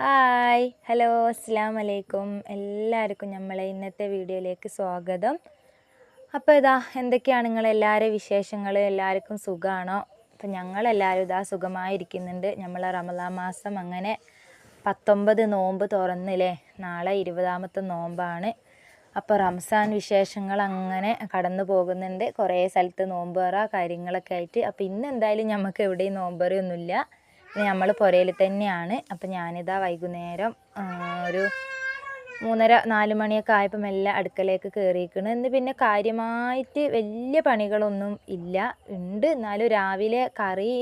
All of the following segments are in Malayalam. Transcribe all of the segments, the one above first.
ഹായ്. ഹലോ അസ്സാം വലൈക്കും എല്ലാവർക്കും നമ്മളെ ഇന്നത്തെ വീഡിയോയിലേക്ക് സ്വാഗതം. അപ്പോൾ ഇതാ എന്തൊക്കെയാണ് നിങ്ങൾ എല്ലാവരും വിശേഷങ്ങൾ എല്ലാവർക്കും സുഖമാണോ അപ്പം ഞങ്ങളെല്ലാവരും ഇതാ സുഖമായിരിക്കുന്നുണ്ട്. നമ്മളെ റമദാ മാസം അങ്ങനെ പത്തൊമ്പത് നോമ്പ് തുറന്നില്ലേ? നാളെ ഇരുപതാമത്തെ നോമ്പാണ്. അപ്പോൾ റംസാൻ വിശേഷങ്ങൾ അങ്ങനെ കടന്നു പോകുന്നുണ്ട്. കുറേ സ്ഥലത്ത് നോമ്പ് തുറ കാര്യങ്ങളൊക്കെ ആയിട്ട്. അപ്പോൾ ഇന്ന് എന്തായാലും നമുക്ക് എവിടെയും നോമ്പ് തുറയൊന്നുമില്ല. നമ്മൾ പുരയിൽ തന്നെയാണ്. അപ്പം ഞാനിതാ വൈകുന്നേരം ഒരു മൂന്നര നാല് മണിയൊക്കെ ആയപ്പോൾ മെല്ലെ അടുക്കലേക്ക് കയറിയിരിക്കണം ഇന്ന് പിന്നെ കാര്യമായിട്ട് വലിയ പണികളൊന്നും ഇല്ല. ഉണ്ട്. എന്നാലും രാവിലെ കറി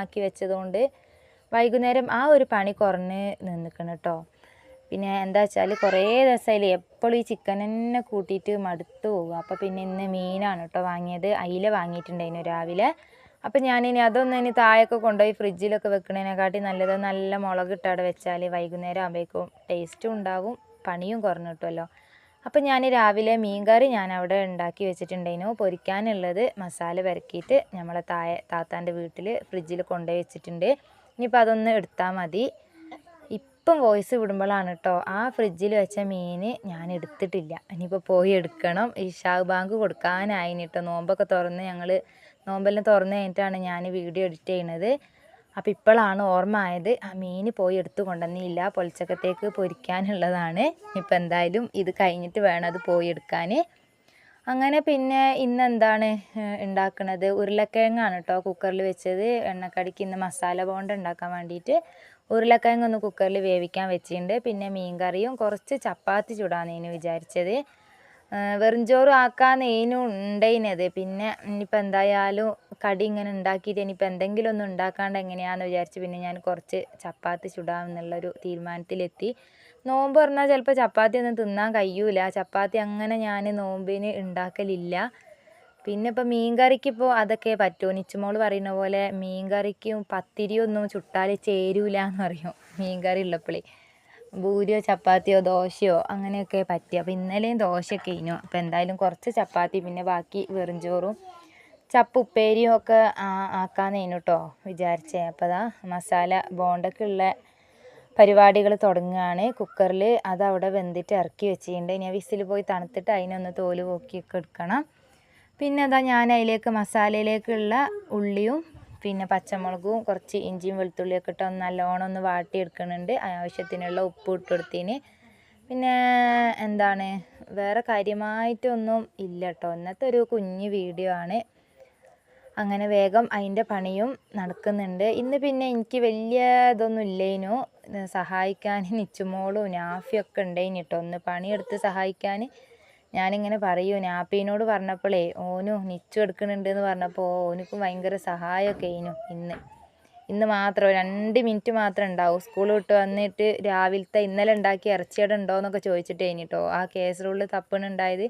ആക്കി വെച്ചതുകൊണ്ട് വൈകുന്നേരം ആ ഒരു പണി കുറഞ്ഞ് നിന്നിക്കണം കേട്ടോ പിന്നെ എന്താ വെച്ചാൽ കുറേ ദിവസമായില്ലേ എപ്പോഴും ഈ ചിക്കൻ തന്നെ കൂട്ടിയിട്ട് മടുത്തു പോകും. അപ്പോൾ പിന്നെ ഇന്ന് മീനാണ് കേട്ടോ വാങ്ങിയത്. അയില വാങ്ങിയിട്ടുണ്ടായിരുന്നു രാവിലെ. അപ്പം ഞാനിനി അതൊന്നും ഇനി താഴെയൊക്കെ കൊണ്ടുപോയി ഫ്രിഡ്ജിലൊക്കെ വെക്കുന്നതിനെക്കാട്ടി നല്ലത് നല്ല മുളക് ഇട്ട് അവിടെ വെച്ചാൽ വൈകുന്നേരം ആകുമ്പോഴേക്കും ടേസ്റ്റും ഉണ്ടാവും പണിയും കുറഞ്ഞു കിട്ടുമല്ലോ. അപ്പം ഞാൻ രാവിലെ മീൻകറി ഞാൻ അവിടെ ഉണ്ടാക്കി വെച്ചിട്ടുണ്ടായിരുന്നു. പൊരിക്കാനുള്ളത് മസാല പെരക്കിയിട്ട് നമ്മളെ താഴെ താത്താന്റെ വീട്ടിൽ ഫ്രിഡ്ജിൽ കൊണ്ടുപോയി വെച്ചിട്ടുണ്ട്. ഇനിയിപ്പോൾ അതൊന്ന് എടുത്താൽ മതി. ഇപ്പം വോയിസ് വിടുമ്പോഴാണ് കേട്ടോ. ആ ഫ്രിഡ്ജിൽ വെച്ച മീൻ ഞാൻ എടുത്തിട്ടില്ല. ഇനിയിപ്പോൾ പോയി എടുക്കണം. ഈ ഷാഹ് ബാങ്ക് കൊടുക്കാനായിട്ടോ നോമ്പൊക്കെ തുറന്ന് ഞങ്ങൾ നോമ്പെല്ലാം തുറന്നു കഴിഞ്ഞിട്ടാണ് ഞാൻ വീഡിയോ എഡിറ്റ് ചെയ്യണത്. അപ്പോൾ ഇപ്പോഴാണ് ഓർമ്മ ആയത് ആ മീൻ പോയി എടുത്തു കൊണ്ടുവന്നില്ല പൊളിച്ചക്കത്തേക്ക് പൊരിക്കാനുള്ളതാണ്. ഇപ്പം എന്തായാലും ഇത് കഴിഞ്ഞിട്ട് വേണം അത് പോയി എടുക്കാൻ അങ്ങനെ പിന്നെ ഇന്ന് എന്താണ് ഉണ്ടാക്കുന്നത് ഉരുളക്കിഴങ്ങാണ് കേട്ടോ കുക്കറിൽ വെച്ചത്. എണ്ണക്കടിക്ക് ഇന്ന് മസാല ബോണ്ട ഉണ്ടാക്കാൻ വേണ്ടിയിട്ട് ഉരുളക്കിഴങ്ങ് ഒന്ന് കുക്കറിൽ വേവിക്കാൻ വെച്ചിട്ടുണ്ട്. പിന്നെ മീൻ കറിയും കുറച്ച് ചപ്പാത്തി ചുടാന്നേനു വിചാരിച്ചത്. ആ, ആക്കാൻ ആക്കാന്നേനു ഉണ്ടായിനത് പിന്നെ ഇനിയിപ്പോൾ എന്തായാലും കടി ഇങ്ങനെ ഉണ്ടാക്കിയിട്ട് ഇനിയിപ്പോൾ എന്തെങ്കിലും ഒന്നും ഉണ്ടാക്കാണ്ട് എങ്ങനെയാണെന്ന് വിചാരിച്ച് പിന്നെ ഞാൻ കുറച്ച് ചപ്പാത്തി ചുടാം എന്നുള്ളൊരു തീരുമാനത്തിലെത്തി. നോമ്പ് പറഞ്ഞാൽ ചിലപ്പോൾ ചപ്പാത്തി ഒന്നും തിന്നാൻ കഴിയൂല. ചപ്പാത്തി അങ്ങനെ ഞാൻ നോമ്പിന് ഉണ്ടാക്കലില്ല. പിന്നെ ഇപ്പോൾ മീൻകറിക്ക് ഇപ്പോൾ അതൊക്കെ പറ്റുമോ നിച്ചുമോൾ പറയുന്ന പോലെ മീൻകറിക്കും പത്തിരിയൊന്നും ചുട്ടാൽ ചേരൂല എന്ന് പറയും മീൻകറി ഉള്ളപ്പോഴേ പൂരിയോ ചപ്പാത്തിയോ ദോശയോ അങ്ങനെയൊക്കെ പറ്റി. അപ്പോൾ ഇന്നലെയും ദോശയൊക്കെ ഇനു അപ്പോൾ എന്തായാലും കുറച്ച് ചപ്പാത്തി പിന്നെ ബാക്കി വെറും ചോറും. ചപ്പ് ഉപ്പേരിയും ഒക്കെ ആ- ആക്കാന്നേനു കേട്ടോ വിചാരിച്ചേ. അപ്പോൾ അതാ മസാല ബോണ്ടക്കുള്ള പരിപാടികൾ തുടങ്ങുകയാണ് കുക്കറിൽ അത് അവിടെ വെന്തിട്ട് ഇറക്കി വെച്ചിട്ടുണ്ട്. ഇനി വിസിൽ പോയി തണുത്തിട്ട് അതിനൊന്ന് തോൽ പോക്കിയൊക്കെ എടുക്കണം. പിന്നെ അതാ ഞാൻ അതിലേക്ക് മസാലയിലേക്കുള്ള ഉള്ളിയും പിന്നെ പച്ചമുളകും കുറച്ച് ഇഞ്ചിയും വെളുത്തുള്ളിയൊക്കെ ഇട്ട് ഒന്ന് നല്ലോണം ഒന്ന് വാട്ടിയെടുക്കുന്നുണ്ട് ആവശ്യത്തിനുള്ള ഉപ്പ് ഇട്ട് കൊടുത്തിന്. പിന്നെ എന്താണ്? വേറെ കാര്യമായിട്ടൊന്നും ഇല്ല കേട്ടോ ഇന്നത്തെ ഒരു കുഞ്ഞ് വീഡിയോ ആണ്. അങ്ങനെ വേഗം അതിന്റെ പണിയും നടക്കുന്നുണ്ട്. ഇന്ന് പിന്നെ എനിക്ക് വലിയ ഇതൊന്നും ഇല്ലേനു. സഹായിക്കാൻ നിച്ചുമോളും നാഫിയൊക്കെ ഉണ്ടേനിട്ടോ ഒന്ന് പണിയെടുത്ത് സഹായിക്കാൻ. ഞാനിങ്ങനെ പറയൂ. നാപ്പീനോട് പറഞ്ഞപ്പോഴേ ഓനു നിച്ചു എടുക്കുന്നുണ്ട് എന്ന് പറഞ്ഞപ്പോൾ ഓനക്കും ഭയങ്കര സഹായമൊക്കെ ആയിനു ഇന്ന്. ഇന്ന് മാത്രം രണ്ട് മിനിറ്റ് മാത്രം ഉണ്ടാവും. സ്കൂൾ വിട്ട് വന്നിട്ട് രാവിലത്തെ ഇന്നലെ ഉണ്ടാക്കിയ ഇറച്ചിയുടെ ഉണ്ടോ എന്നൊക്കെ ചോദിച്ചിട്ട് കഴിഞ്ഞിട്ടോ ആ കേസറുള്ളിൽ തപ്പണുണ്ടായത്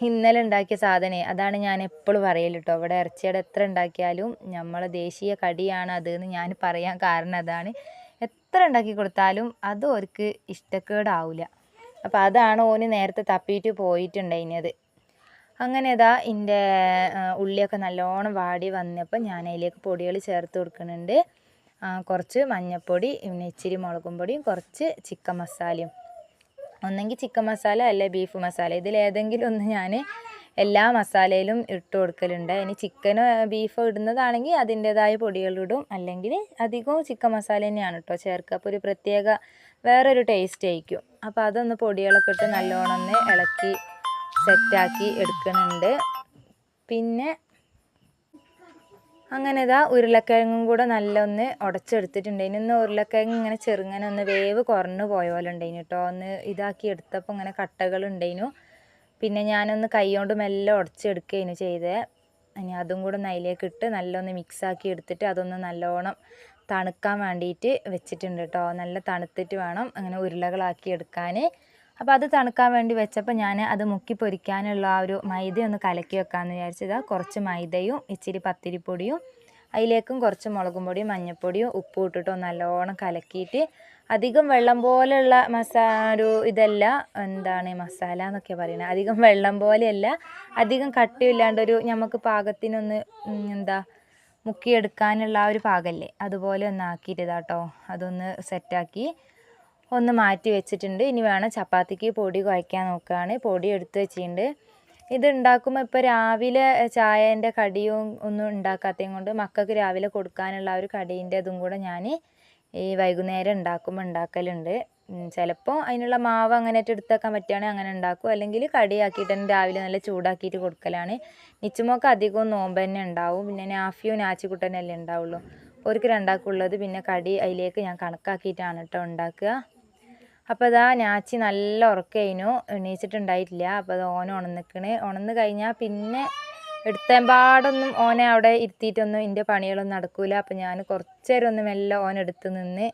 ഇന്നലെ ഉണ്ടാക്കിയ സാധനേ. അതാണ് ഞാൻ എപ്പോഴും പറയൽ കേട്ടോ ഇവിടെ ഇറച്ചിയുടെ എത്ര ഉണ്ടാക്കിയാലും നമ്മളെ ദേശീയ കടിയാണ് അത് എന്ന് ഞാൻ പറയാൻ കാരണം അതാണ്. എത്ര ഉണ്ടാക്കി കൊടുത്താലും അത് അവർക്ക് ഇഷ്ടക്കേടാവില്ല അപ്പോൾ അതാണ് ഓന് നേരത്തെ തപ്പിയിട്ട് പോയിട്ടുണ്ടായിരുന്നത് അങ്ങനെ ഇതാ എന്റെ ഉള്ളിയൊക്കെ നല്ലോണം വാടി വന്നപ്പോൾ ഞാൻ അതിലേക്ക് പൊടികൾ ചേർത്ത് കൊടുക്കുന്നുണ്ട്. കുറച്ച് മഞ്ഞൾപ്പൊടി പിന്നെ ഇച്ചിരി മുളകും പൊടിയും കുറച്ച് ചിക്കൻ മസാലയും. ഒന്നെങ്കിൽ ചിക്കൻ മസാല അല്ലെ ബീഫ് മസാല. ഇതിലേതെങ്കിലും ഒന്ന് ഞാൻ എല്ലാ മസാലയിലും ഇട്ട് കൊടുക്കലുണ്ട്. ഇനി ചിക്കനോ ബീഫോ ഇടുന്നതാണെങ്കിൽ അതിന്റേതായ പൊടികളിടും. അല്ലെങ്കിൽ അധികവും ചിക്കൻ മസാല തന്നെയാണ് കേട്ടോ ചേർക്കുക. അപ്പോൾ ഒരു പ്രത്യേക വേറൊരു ടേസ്റ്റ് ആയിരിക്കും. അപ്പോൾ അതൊന്ന് പൊടികളൊക്കെ ഇട്ട് നല്ലോണം ഒന്ന് ഇളക്കി സെറ്റാക്കി എടുക്കുന്നുണ്ട്. പിന്നെ അങ്ങനെ ഇതാ ഉരുളക്കിഴങ്ങും കൂടെ നല്ല ഒന്ന് ഉടച്ചെടുത്തിട്ടുണ്ട് ഇനി ഒന്ന് ഉരുളക്കിഴങ്ങ് ഇങ്ങനെ ചെറുങ്ങനെ ഒന്ന് വേവ് കുറഞ്ഞു പോയ പോലെ ഉണ്ടായിന് കേട്ടോ ഒന്ന് ഇതാക്കി എടുത്തപ്പോൾ ഇങ്ങനെ കട്ടകൾ ഉണ്ടായിനു പിന്നെ ഞാനൊന്ന് കൈ കൊണ്ട് മെല്ലെ ഉടച്ചെടുക്കുകയാണ് ചെയ്തത് ഇനി അതും കൂടെ നൈലേക്ക് ഇട്ട് നല്ലൊന്ന് മിക്സാക്കി എടുത്തിട്ട് അതൊന്ന് നല്ലോണം തണുക്കാൻ വേണ്ടിയിട്ട് വെച്ചിട്ടുണ്ട് കേട്ടോ നല്ല തണുത്തിട്ട് വേണം അങ്ങനെ ഉരുളകളാക്കി എടുക്കാൻ. അപ്പോൾ അത് തണുക്കാൻ വേണ്ടി വെച്ചപ്പോൾ ഞാൻ അത് മുക്കി പൊരിക്കാനുള്ള ആ ഒരു മൈദ ഒന്ന് കലക്കി വെക്കാമെന്ന് വിചാരിച്ചതാ. കുറച്ച് മൈദയും ഇച്ചിരി പത്തിരിപ്പൊടിയും അതിലേക്കും കുറച്ച് മുളകും പൊടിയും മഞ്ഞൾപ്പൊടിയും ഉപ്പും ഇട്ടിട്ടോ നല്ലോണം കലക്കിയിട്ട് അധികം വെള്ളം പോലെയുള്ള മസാ ഒരു ഇതല്ല. എന്താണ് മസാല എന്നൊക്കെ പറയുന്നത് അധികം വെള്ളം പോലെയല്ല. അധികം കട്ടിയില്ലാണ്ടൊരു നമുക്ക് പാകത്തിനൊന്ന് എന്താ മുക്കിയെടുക്കാനുള്ള ആ ഒരു പാകല്ലേ? അതുപോലെ ഒന്ന് ആക്കിയിട്ട് കേട്ടോ അതൊന്ന് സെറ്റാക്കി ഒന്ന് മാറ്റി വെച്ചിട്ടുണ്ട്. ഇനി വേണം ചപ്പാത്തിക്ക് പൊടി കുഴയ്ക്കാൻ നോക്കുകയാണ്. പൊടി എടുത്ത് വെച്ചിട്ടുണ്ട്. ഇത് ഉണ്ടാക്കുമ്പോൾ ഇപ്പോൾ രാവിലെ ചായേന്റെ കടിയും ഒന്നും ഉണ്ടാക്കാത്തതും കൊണ്ട് മക്കൾക്ക് രാവിലെ കൊടുക്കാനുള്ള ഒരു കടീന്റെ ഇതും കൂടെ ഞാൻ ഈ വൈകുന്നേരം ഉണ്ടാക്കുമ്പോൾ ഉണ്ടാക്കലുണ്ട്. ചിലപ്പോൾ അതിനുള്ള മാവ് അങ്ങനെ എടുത്തേക്കാൻ പറ്റുകയാണെങ്കിൽ അങ്ങനെ ഉണ്ടാക്കും അല്ലെങ്കിൽ കടിയാക്കിയിട്ട് തന്നെ രാവിലെ നല്ല ചൂടാക്കിയിട്ട് കൊടുക്കലാണ്. നിച്ചുമോക്ക് അധികവും നോമ്പ് തന്നെ ഉണ്ടാവും പിന്നെ നാഫിയും നാച്ചിക്കുട്ടനല്ലേ ഉണ്ടാവുള്ളൂ അവർക്ക് രണ്ടാക്കുള്ളത് പിന്നെ കടി അതിലേക്ക് ഞാൻ കണക്കാക്കിയിട്ടാണ് കേട്ടോ ഉണ്ടാക്കുക അപ്പോൾ അതാ ഞാച്ചി നല്ല ഉറക്കയിനു. എണീച്ചിട്ടുണ്ടായിട്ടില്ല. അപ്പോൾ അത് ഓന ഉണന്നിക്കണ് ഉണന്ന് കഴിഞ്ഞാൽ പിന്നെ എടുത്തമ്പാടൊന്നും ഓനെ അവിടെ ഇരുത്തിയിട്ടൊന്നും എന്റെ പണികളൊന്നും നടക്കില്ല അപ്പോൾ ഞാൻ കുറച്ച് നേരം ഒന്ന് മെല്ലെ ഓനെടുത്ത് നിന്ന്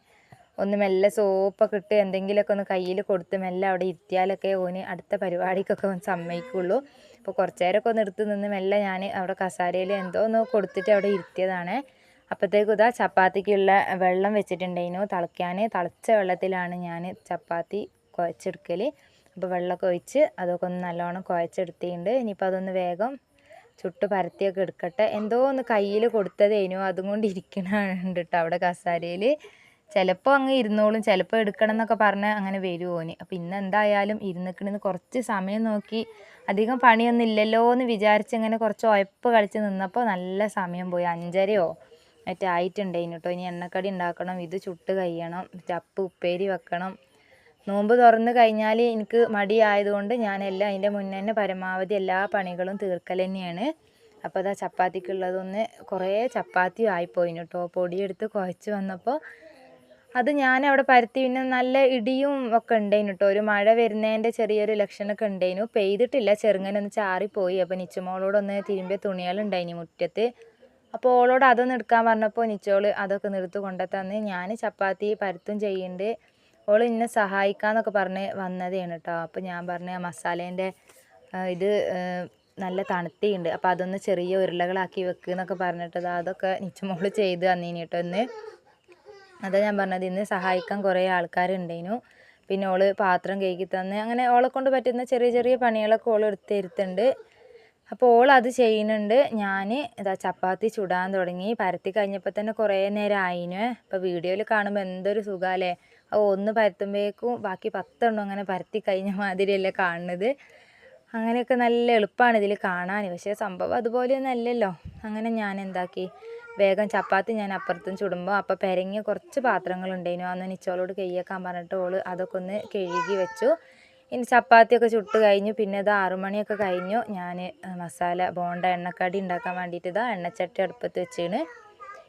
ഒന്ന് മെല്ലെ സോപ്പൊക്കെ ഇട്ട് എന്തെങ്കിലുമൊക്കെ ഒന്ന് കയ്യിൽ കൊടുത്ത് മെല്ലെ അവിടെ ഇരുത്തിയാലൊക്കെ ഓന് അടുത്ത പരിപാടിക്കൊക്കെ ഒന്ന് സമ്മതിക്കുള്ളൂ. അപ്പോൾ കുറച്ച് നേരമൊക്കെ ഒന്ന് എടുത്ത് നിന്ന് മെല്ലെ ഞാൻ അവിടെ കസാരയിൽ എന്തോ ഒന്ന് കൊടുത്തിട്ട് അവിടെ ഇരുത്തിയതാണ്. അപ്പോഴത്തേക്കും ഇതാ ചപ്പാത്തിക്കുള്ള വെള്ളം വെച്ചിട്ടുണ്ടായിരുന്നു. തിളയ്ക്കാൻ തിളച്ച വെള്ളത്തിലാണ് ഞാൻ ചപ്പാത്തി കുഴച്ചെടുക്കൽ അപ്പോൾ വെള്ളമൊക്കെ ഒഴിച്ച് അതൊക്കെ ഒന്ന് നല്ലോണം കുഴച്ചെടുത്തിട്ടുണ്ട്. ഇനിയിപ്പോൾ അതൊന്ന് വേഗം ചുട്ട് പരത്തിയൊക്കെ എടുക്കട്ടെ. എന്തോ ഒന്ന് കയ്യിൽ കൊടുത്തതേനു. അതും കൊണ്ട് ഇരിക്കണുണ്ട് കേട്ടോ അവിടെ കസാരയിൽ. ചിലപ്പോൾ അങ്ങ് ഇരുന്നോളും ചിലപ്പോൾ എടുക്കണം എന്നൊക്കെ പറഞ്ഞ് അങ്ങനെ വരും ഓന്. അപ്പോൾ ഇന്ന് എന്തായാലും ഇരുന്നിക്കണെന്ന് കുറച്ച് സമയം നോക്കി അധികം പണിയൊന്നും ഇല്ലല്ലോ എന്ന് വിചാരിച്ച് ഇങ്ങനെ കുറച്ച് ഉഴപ്പ് കളിച്ച് നിന്നപ്പോൾ നല്ല സമയം പോയി. അഞ്ചരയോ മറ്റേ ആയിട്ടുണ്ട് കേട്ടോ ഇനി എണ്ണക്കടി ഉണ്ടാക്കണം ഇത് ചുട്ട് കഴിയണം ചപ്പ് ഉപ്പേരി വെക്കണം. നോമ്പ് തുറന്ന് കഴിഞ്ഞാൽ എനിക്ക് മടിയായതുകൊണ്ട് ഞാനെല്ലാം അതിന്റെ മുന്നേ തന്നെ പരമാവധി എല്ലാ പണികളും തീർക്കൽ തന്നെയാണ്. അപ്പോൾ അതാ ചപ്പാത്തിക്കുള്ളതൊന്ന് കുറേ ചപ്പാത്തി ആയിപ്പോയിന് കേട്ടോ പൊടിയെടുത്ത് കുഴച്ച് വന്നപ്പോൾ അത് ഞാൻ അവിടെ പരത്തി പിന്നെ നല്ല ഇടിയും ഒക്കെ ഉണ്ടായിന് കേട്ടോ ഒരു മഴ വരുന്നതിന്റെ ചെറിയൊരു ലക്ഷണമൊക്കെ ഉണ്ടേനു പെയ്തിട്ടില്ല. ചെറുങ്ങനെ ഒന്ന് ചാറിപ്പോയി. അപ്പോൾ നിച്ചുമോളോടൊന്ന് തിരുമ്പിയ തുണികളുണ്ടായിനി മുറ്റത്ത്. അപ്പോൾ ഓളോട് അതൊന്ന് എടുക്കാൻ പറഞ്ഞപ്പോൾ നിച്ചോൾ അതൊക്കെ നിർത്ത് കൊണ്ടുത്തന്ന് ഞാൻ ചപ്പാത്തി പരത്തും ചെയ്യുന്നുണ്ട് ഓൾ എന്നെ സഹായിക്കാന്നൊക്കെ പറഞ്ഞ് വന്നതാണ് കേട്ടോ അപ്പോൾ ഞാൻ പറഞ്ഞ മസാലേന്റെ ഇത് നല്ല തണുത്തിയുണ്ട്. അപ്പോൾ അതൊന്ന് ചെറിയ ഉരുളകളാക്കി വെക്കുക എന്നൊക്കെ അതൊക്കെ നിച്ചമോൾ ചെയ്ത് തന്നീനി കേട്ടോ ഇന്ന്. അതാ ഞാൻ പറഞ്ഞത്. ഇന്ന് സഹായിക്കാൻ കുറേ ആൾക്കാരുണ്ടേനു. പിന്നെ ഓൾ പാത്രം കഴുകി തന്ന് അങ്ങനെ ഓളെ കൊണ്ട് പറ്റുന്ന ചെറിയ ചെറിയ പണികളൊക്കെ ഓൾ എടുത്ത് തരുത്തുണ്ട്. അപ്പോൾ ഓൾ അത് ചെയ്യുന്നുണ്ട്. ഞാൻ ഇതാ ചപ്പാത്തി ചുടാൻ തുടങ്ങി. പരത്തി കഴിഞ്ഞപ്പോൾ തന്നെ കുറേ നേരം ആയിനു അപ്പോൾ വീഡിയോയിൽ കാണുമ്പോൾ എന്തൊരു സുഖമല്ലേ അപ്പോൾ ഒന്ന് പരത്തുമ്പോഴേക്കും ബാക്കി പത്തെണ്ണം അങ്ങനെ പരത്തി കഴിഞ്ഞ മാതിരിയല്ലേ കാണുന്നത്. അങ്ങനെയൊക്കെ നല്ല എളുപ്പമാണ് ഇതിൽ കാണാൻ പക്ഷേ സംഭവം അതുപോലെയൊന്നും അല്ലല്ലോ. അങ്ങനെ ഞാൻ എന്താക്കി? വേഗം ചപ്പാത്തി ഞാൻ അപ്പുറത്തും ചുടുമ്പോൾ അപ്പോൾ പെരങ്ങിയ കുറച്ച് പാത്രങ്ങളുണ്ടായിരുന്നു അന്ന് നിച്ചോളോട് കൈയേക്കാൻ പറഞ്ഞിട്ട് ഓൾ അതൊക്കെ ഒന്ന് കഴുകി വെച്ചു. ഇനി ചപ്പാത്തിയൊക്കെ ചുട്ട് കഴിഞ്ഞു. പിന്നെ ഇത് ആറുമണിയൊക്കെ കഴിഞ്ഞു. ഞാൻ മസാല ബോണ്ട എണ്ണക്കടി ഉണ്ടാക്കാൻ വേണ്ടിയിട്ട് ഇതാ എണ്ണച്ചട്ടി അടുപ്പത്ത് വെച്ചാണ്.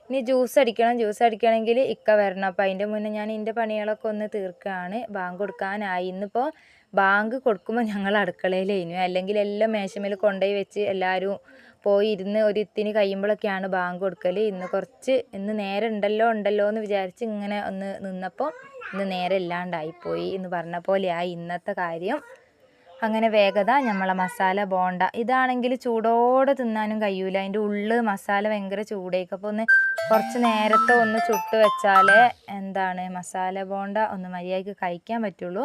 ഇനി ജ്യൂസ് അടിക്കണം. ജ്യൂസ് അടിക്കണമെങ്കിൽ ഇക്ക വരണം. അപ്പോൾ അതിന്റെ മുന്നേ ഞാൻ എന്റെ പണികളൊക്കെ ഒന്ന് തീർക്കുകയാണ് ബാങ്ക് കൊടുക്കാനായി. ഇന്നിപ്പോൾ ബാങ്ക് കൊടുക്കുമ്പോൾ ഞങ്ങൾ അടുക്കളയിലേനു. അല്ലെങ്കിൽ എല്ലാം മേശമേൽ കൊണ്ടുപോയി വെച്ച് എല്ലാവരും പോയി ഇരുന്ന് ഒരു ഇത്തിന് കഴിയുമ്പോഴൊക്കെയാണ് ബാങ്ക് കൊടുക്കൽ ഇന്ന് കുറച്ച് ഇന്ന് നേരെ ഉണ്ടല്ലോ ഉണ്ടല്ലോ എന്ന് വിചാരിച്ച് ഇങ്ങനെ ഒന്ന് നിന്നപ്പോൾ ഇന്ന് നേരെ ഇല്ലാണ്ടായിപ്പോയി എന്ന് പറഞ്ഞ പോലെയായി ഇന്നത്തെ കാര്യം. അങ്ങനെ വേഗത നമ്മളെ മസാല ബോണ്ട ഇതാണെങ്കിൽ ചൂടോടെ തിന്നാനും കഴിയൂല. അതിന്റെ ഉള്ളിൽ മസാല ഭയങ്കര ചൂടേക്ക്. അപ്പോൾ ഒന്ന് കുറച്ച് നേരത്തെ ഒന്ന് ചുട്ട് വെച്ചാലേ എന്താണ് മസാല ബോണ്ട ഒന്ന് മര്യാദയ്ക്ക് കഴിക്കാൻ പറ്റുള്ളൂ.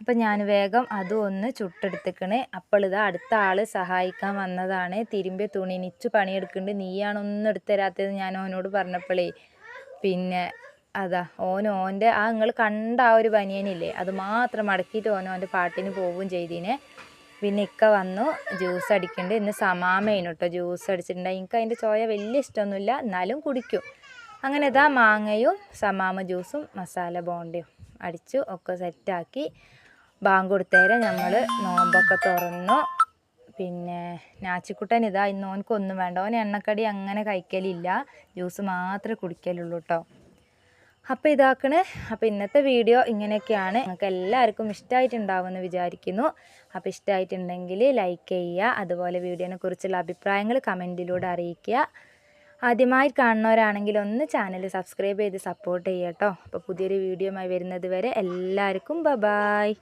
അപ്പം ഞാൻ വേഗം അതും ഒന്ന് ചുട്ടെടുത്തിക്കണേ. അപ്പോൾ ഇതാ അടുത്ത ആൾ സഹായിക്കാൻ വന്നതാണ്. തിരുമ്പി തുണി നിച്ച് പണിയെടുക്കുന്നുണ്ട്. നീയാണ് ഒന്നും എടുത്തു തരാത്തത് ഞാൻ ഓനോട് പറഞ്ഞപ്പോഴേ പിന്നെ അതാ ഓൻ ഓന്റെ ആ നിങ്ങൾ കണ്ട ആ ഒരു ബനിയനില്ലേ അത് മാത്രം മടക്കിയിട്ട് ഓൻ ഓന്റെ പാട്ടിന് പോവുകയും ചെയ്തീനെ. പിന്നെ ഇക്ക വന്നു ജ്യൂസ് അടിക്കുന്നുണ്ട്. ഇന്ന് സമാമേനു കേട്ടോ ജ്യൂസ് അടിച്ചിട്ടുണ്ടായി എനിക്ക് അതിന്റെ ചോയ വലിയ ഇഷ്ടമൊന്നുമില്ല എന്നാലും കുടിക്കും. അങ്ങനെ ഇതാ മാങ്ങയും സമാമ ജ്യൂസും മസാല ബോണ്ടയും അടിച്ചു ഒക്കെ സെറ്റാക്കി ബാങ്ക് കൊടുത്തേരെ നമ്മൾ നോമ്പൊക്കെ തുറന്നു. പിന്നെ നാച്ചിക്കുട്ടൻ ഇതാ ഇന്ന് ഓനക്കൊന്നും വേണ്ട. ഓൻ എണ്ണക്കടി അങ്ങനെ കഴിക്കലില്ല. ജ്യൂസ് മാത്രമേ കുടിക്കലുള്ളൂ കേട്ടോ അപ്പോൾ ഇതാക്കണേ. അപ്പോൾ ഇന്നത്തെ വീഡിയോ ഇങ്ങനെയൊക്കെയാണ്. നിങ്ങൾക്ക് എല്ലാവർക്കും ഇഷ്ടമായിട്ടുണ്ടാവുമെന്ന് വിചാരിക്കുന്നു. അപ്പോൾ ഇഷ്ടമായിട്ടുണ്ടെങ്കിൽ ലൈക്ക് ചെയ്യുക. അതുപോലെ വീഡിയോനെ കുറിച്ചുള്ള അഭിപ്രായങ്ങൾ കമന്റിലൂടെ അറിയിക്കുക. ആദ്യമായി കാണുന്നവരാണെങ്കിൽ ഒന്ന് ചാനൽ സബ്സ്ക്രൈബ് ചെയ്ത് സപ്പോർട്ട് ചെയ്യട്ടോ അപ്പോൾ പുതിയൊരു വീഡിയോയുമായി വരുന്നത് വരെ എല്ലാവർക്കും ബ ബായ്